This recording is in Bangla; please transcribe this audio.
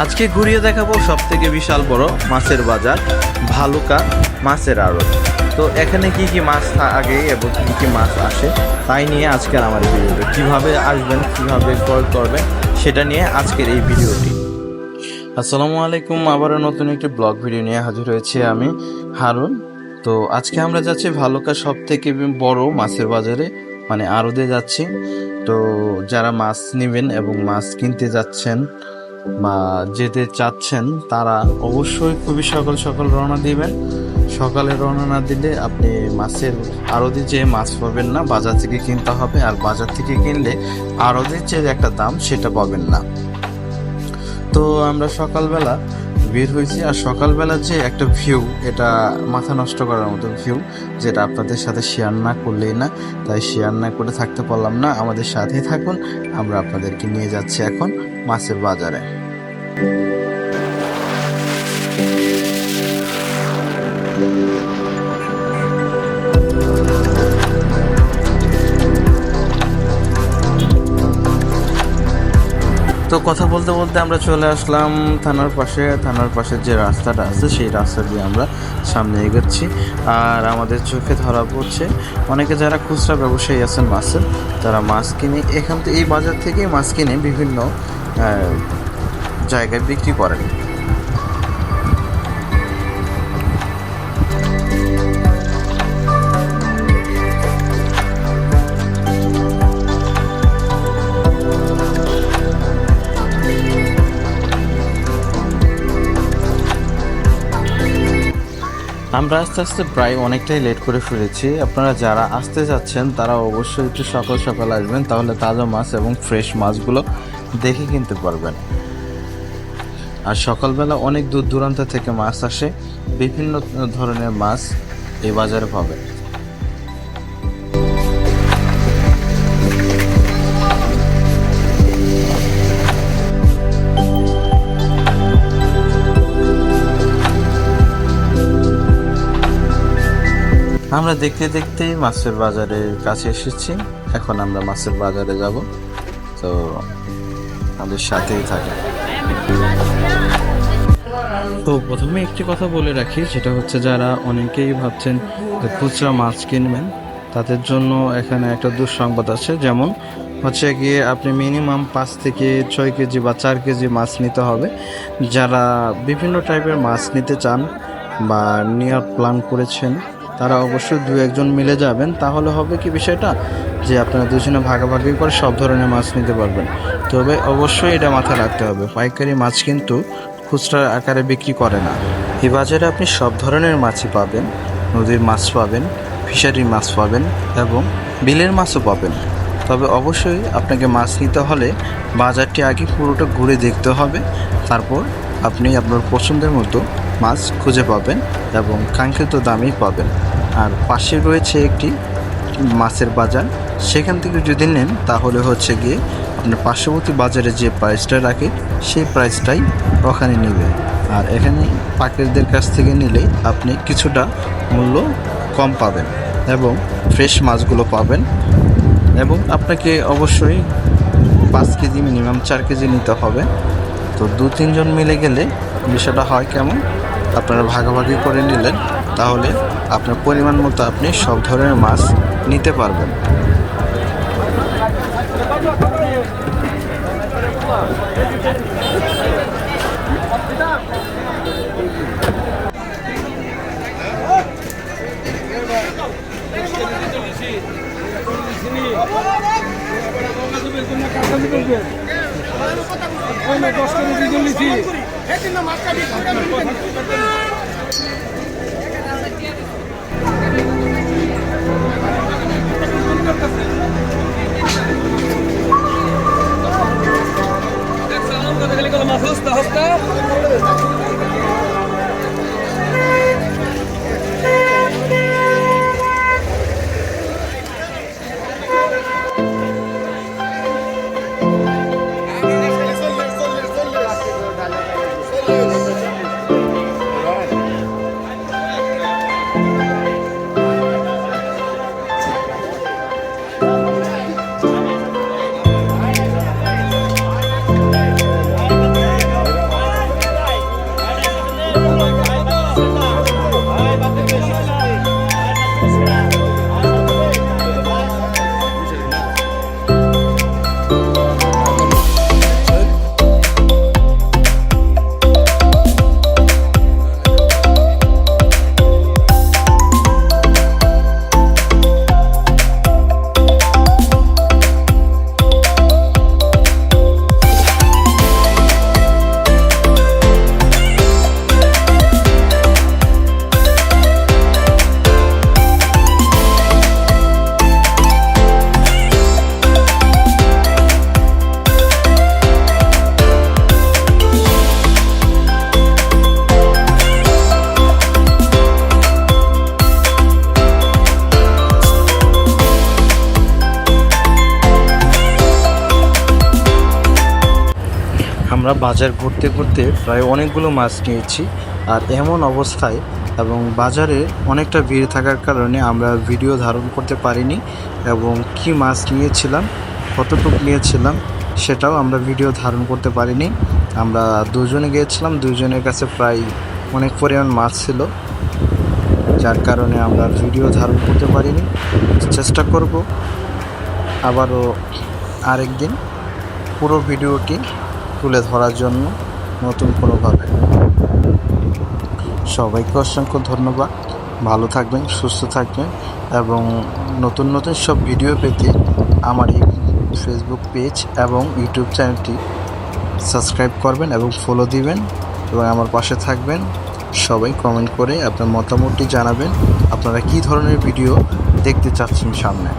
আজকে ঘুরিয়ে দেখাবো সব থেকে বিশাল বড় মাছের বাজার, ভালুকা মাছের আড়ত। তো এখানে কি কি মাছ আগে এবং কী কী মাছ আসে তাই নিয়ে আজকের আমার ভিডিওটি। কীভাবে আসবেন, কীভাবে ক্রয় করবেন, সেটা নিয়ে আজকের এই ভিডিওটি। আসসালামু আলাইকুম, আবারও নতুন একটি ব্লগ ভিডিও নিয়ে হাজির হয়েছি আমি, হারুন। তো আজকে আমরা যাচ্ছি ভালুকা সব থেকে বড় মাছের বাজারে মানে আড়তে যাচ্ছি। তো যারা মাছ নেবেন এবং মাছ কিনতে যাচ্ছেন যেতে চাচ্ছেন, তারা অবশ্যই খুবই সকাল সকাল রওনা দিবেন। সকালে রওনা না দিলে আপনি মাছের আড়তে যে মাছ পাবেন না, বাজার থেকে কিনতে হবে। আর বাজার থেকে কিনলে আড়তের যে একটা দাম সেটা পাবেন না। তো আমরা সকালবেলা বের হয়েছি, আর সকালবেলা যে একটা ভিউ এটা মাথা নষ্ট করার মতো ভিউ যেটা আপনাদের সাথে শেয়ার না করলেই না। তাই শেয়ার না করে থাকতে পারলাম না। আমাদের সাথেই থাকুন, আমরা আপনাদেরকে নিয়ে যাচ্ছি এখন। মাছের বাজারে। তো কথা বলতে বলতে আমরা চলে আসলাম থানার পাশে। থানার পাশে যে রাস্তাটা আছে, সেই রাস্তা দিয়ে আমরা সামনে এগোচ্ছি। আর আমাদের চোখে ধরা পড়ছে, অনেকে যারা খুচরা ব্যবসায়ী আছেন মাছের, তারা মাছ কিনে এখান থেকে, এই বাজার থেকেই মাছ কিনে বিভিন্ন জায়গায় বিক্রি করেন। আমরা আস্তে আস্তে প্রায় অনেকটাই লেট করে ফিরেছি আপনারা যারা আসতে যাচ্ছেন, তারা অবশ্যই একটু সকাল সকাল আসবেন। তাহলে তাজা মাছ এবং ফ্রেশ মাছগুলো দেখে কিনতে পারবেন আর সকালবেলা অনেক দূর দূরান্ত থেকে মাছ আসে, বিভিন্ন ধরনের মাছ এই বাজারে পাবেন আমরা দেখতে দেখতেই মাছের বাজারের কাছে এসেছি। এখন আমরা মাছের বাজারে যাব। তো আমাদের সাথেই থাকে। তো প্রথমে একটি কথা বলে রাখি, সেটা হচ্ছে যারা অনেকেই ভাবছেন যে খুচরা মাছ কিনবেন, তাদের জন্য এখানে একটা দুঃসংবাদ আছে। যেমন হচ্ছে গিয়ে আপনি মিনিমাম পাঁচ থেকে ছয় কেজি বা চার কেজি মাছ নিতে হবে। যারা বিভিন্ন টাইপের মাছ নিতে চান বা নেওয়ার প্ল্যান করেছেন তারা অবশ্যই দু একজন মিলে যাবেন, তাহলে হবে কি বিষয়টা? যে আপনারা দুজনে ভাগাভাগি করে সব ধরনের মাছ নিতে পারবেন। তবে অবশ্যই এটা মাথায় রাখতে হবে, পাইকারি মাছ কিন্তু খুচরা আকারে বিক্রি করে না। এই বাজারে আপনি সব ধরনের মাছই পাবেন, নদীর মাছ পাবেন, ফিশারির মাছ পাবেন এবং বিলের মাছও পাবেন। তবে অবশ্যই আপনাকে মাছ নিতে হলে বাজারটি আগে পুরোটা ঘুরে দেখতে হবে, তারপর আপনি আপনার পছন্দের মতো মাছ খুঁজে পাবেন এবং কাঙ্ক্ষিত দামেই পাবেন। আর পাশে রয়েছে একটি মাছের বাজার। সেখান থেকে যদি নেন, তাহলে হচ্ছে গিয়ে আপনার পার্শ্ববর্তী বাজারে যে প্রাইসটা রাখে, সেই প্রাইসটাই ওখানে নেবে। আর এখানে পাকেরদের কাছ থেকে নিলে আপনি কিছুটা মূল্য কম পাবেন এবং ফ্রেশ মাছগুলো পাবেন। এবং আপনাকে অবশ্যই পাঁচ কেজি মিনিমাম চার কেজি নিতে হবে। তো দু তিনজন মিলে গেলে বিষয়টা হয় কেমন? আপনারা ভাগাভাগি করে নিলেন, তাহলে আপনার পরিমাণ মতো আপনি সব ধরনের মাছ নিতে পারবেন। দশ কেজি দিয়েছি ಹೇಗೆ ನಮ್ಮ ಅಕ್ಕ আমরা বাজার ঘুরতে ঘুরতে প্রায় অনেকগুলো মাছ নিয়েছি। আর এমন অবস্থায় এবং বাজারে অনেকটা ভিড় থাকার কারণে আমরা ভিডিও ধারণ করতে পারিনি এবং কি মাছ নিয়েছিলাম, কতটুকু নিয়েছিলাম সেটাও আমরা ভিডিও ধারণ করতে পারিনি। আমরা দুজনে গিয়েছিলাম, দুজনের কাছে প্রায় অনেক পরিমাণ মাছ ছিল, যার কারণে আমরা ভিডিও ধারণ করতে পারিনি। চেষ্টা করব আবারও আরেক দিন পুরো ভিডিওটি তুলে ধরার জন্য নতুন কোনোভাবে। সবাইকে অসংখ্য ধন্যবাদ। ভালো থাকবেন, সুস্থ থাকবেন এবং নতুন নতুন সব ভিডিও পেতে আমার এই ফেসবুক পেজ এবং ইউটিউব চ্যানেলটি সাবস্ক্রাইব করবেন এবং ফলো দিবেন এবং আমার পাশে থাকবেন। সবাই কমেন্ট করে আপনার মতামতটি জানাবেন। আপনারা কী ধরনের ভিডিও দেখতে চাচ্ছেন সামনে?